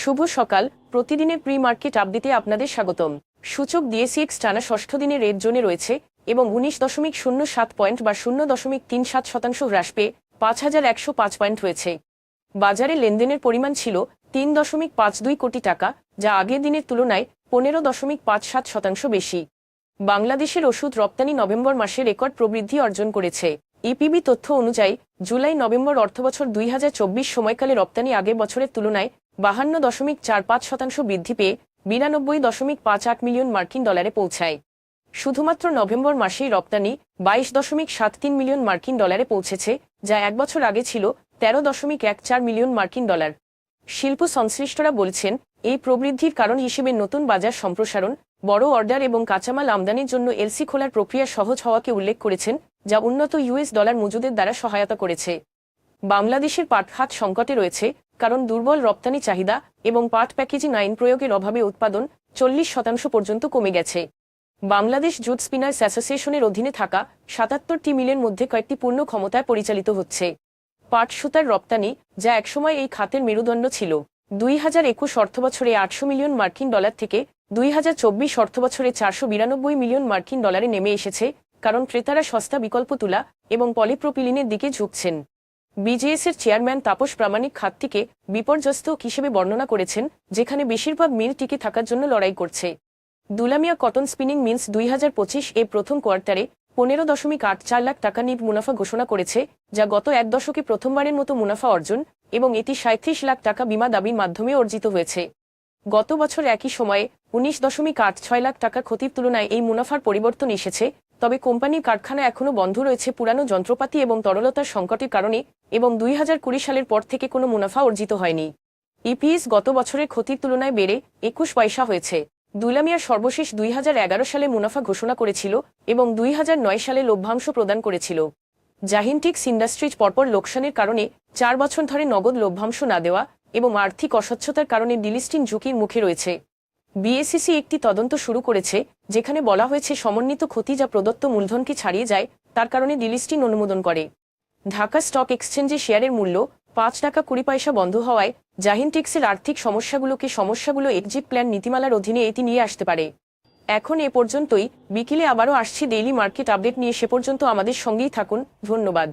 শুভ সকাল। প্রতিদিনের pre market আপডেটে আপনাদের স্বাগতম। সূচক ডিএসিএক্স টানা ষষ্ঠ দিনে রেড জোনে রয়েছে এবং উনিশ দশমিক শূন্য সাত পয়েন্ট বা শূন্য দশমিক তিন সাত শতাংশ হ্রাস পেয়ে পাঁচ হাজার একশো পাঁচ পয়েন্ট হয়েছে। বাজারে লেনদেনের পরিমাণ ছিল তিন দশমিক পাঁচ দুই কোটি টাকা, যা আগের দিনের তুলনায় পনেরো দশমিক পাঁচ সাত শতাংশ বেশি। বাংলাদেশের ওষুধ রপ্তানি নভেম্বর মাসে রেকর্ড প্রবৃদ্ধি অর্জন করেছে। ইপিবি তথ্য অনুযায়ী, জুলাই নভেম্বর অর্থবছর দুই হাজার চব্বিশ সময়কালে রপ্তানি আগের বছরের তুলনায় বাহান্ন দশমিক চার পাঁচ শতাংশ বৃদ্ধি পেয়ে বিরানব্বই দশমিক পাঁচ আট মিলিয়ন মার্কিন ডলারে পৌঁছায়। শুধুমাত্র নভেম্বর মাসেই রপ্তানি বাইশ দশমিক সাত তিন মিলিয়ন মার্কিন ডলারে পৌঁছেছে, যা এক বছর আগে ছিল তেরো দশমিক এক চার মিলিয়ন মার্কিন ডলার। শিল্প সংশ্লিষ্টরা বলছেন, এই প্রবৃদ্ধির কারণ হিসেবে নতুন বাজার সম্প্রসারণ, বড় অর্ডার এবং কাঁচামাল আমদানির জন্য এলসি খোলার প্রক্রিয়া সহজ হওয়াকে উল্লেখ করেছেন, যা উন্নত ইউএস ডলার মজুদের দ্বারা সহায়তা করেছে। বাংলাদেশের পাট খাত সংকটে রয়েছে কারণ দুর্বল রপ্তানি চাহিদা এবং পাট প্যাকেজিং আইন প্রয়োগের অভাবে উৎপাদন চল্লিশ শতাংশ পর্যন্ত কমে গেছে। বাংলাদেশ জুট স্পিনার্স অ্যাসোসিয়েশনের অধীনে থাকা সাতাত্তরটি মিলের মধ্যে কয়েকটি পূর্ণ ক্ষমতায় পরিচালিত হচ্ছে। পাট সুতার রপ্তানি, যা একসময় এই খাতের মেরুদণ্ড ছিল। দুই হাজার একুশ অর্থবছরে আটশো মিলিয়ন মার্কিন ডলার থেকে দুই হাজার চব্বিশ অর্থবছরে চারশো বিরানব্বই মিলিয়ন মার্কিন ডলারে নেমে এসেছে, কারণ ক্রেতারা সস্তা বিকল্প তুলা এবং পলিপ্রোপিলিনের দিকে ঝুঁকছেন। বিজেএস এর চেয়ারম্যান তাপস প্রামাণিক খাতটিকে বিপর্যস্ত হিসেবে বর্ণনা করেছেন, যেখানে বেশিরভাগ মিল টিকে থাকার জন্য লড়াই করছে। দুলামিয়া কটন স্পিনিং মিলস দুই হাজার পঁচিশ এ প্রথম কোয়ার্টারে পনেরো দশমিক আট চার লাখ টাকা নিট মুনাফা ঘোষণা করেছে, যা গত এক দশকে প্রথমবারের মতো মুনাফা অর্জন এবং এটি সাঁত্রিশ লাখ টাকা বিমা দাবির মাধ্যমে অর্জিত হয়েছে। গত বছর একই সময়ে উনিশ দশমিক আট ছয় লাখ টাকা ক্ষতির তুলনায় এই মুনাফার পরিবর্তন এসেছে তবে কোম্পানির কারখানা এখনও বন্ধ রয়েছে পুরানো যন্ত্রপাতি এবং তরলতার সংকটের কারণে এবং দুই হাজার কুড়ি সালের পর থেকে কোনো মুনাফা অর্জিত হয়নি। ইপিএস গত বছরের ক্ষতির তুলনায় বেড়ে একুশ পয়সা হয়েছে। দুলামিয়ার সর্বশেষ দুই হাজার এগারো সালে মুনাফা ঘোষণা করেছিল এবং দুই হাজার নয় সালে লভ্যাংশ প্রদান করেছিল। জাহিনটিক্স ইন্ডাস্ট্রিজ পরপর লোকসানের কারণে চার বছর ধরে নগদ লভ্যাংশ না দেওয়া এবং আর্থিক অস্বচ্ছতার কারণে ডিলিস্টিন ঝুঁকির মুখে রয়েছে। বিএসসিসি একটি তদন্ত শুরু করেছে, যেখানে বলা হয়েছে সমন্বিত ক্ষতি যা প্রদত্ত মূলধনকে ছাড়িয়ে যায়, তার কারণে ডিলিস্টিন অনুমোদন করে। ঢাকা স্টক এক্সচেঞ্জে শেয়ারের মূল্য পাঁচ টাকা কুড়ি পয়সা বন্ধ হওয়ায় জাহিনটিক্সের আর্থিক সমস্যাগুলোকে সমস্যাগুলো এক্সিট প্ল্যান নীতিমালার অধীনে এটি নিয়ে আসতে পারে। এখন এ পর্যন্তই, বিকেলে আবারও আসছি ডেইলি মার্কেট আপডেট নিয়ে, সে পর্যন্ত আমাদের সঙ্গেই থাকুন, ধন্যবাদ।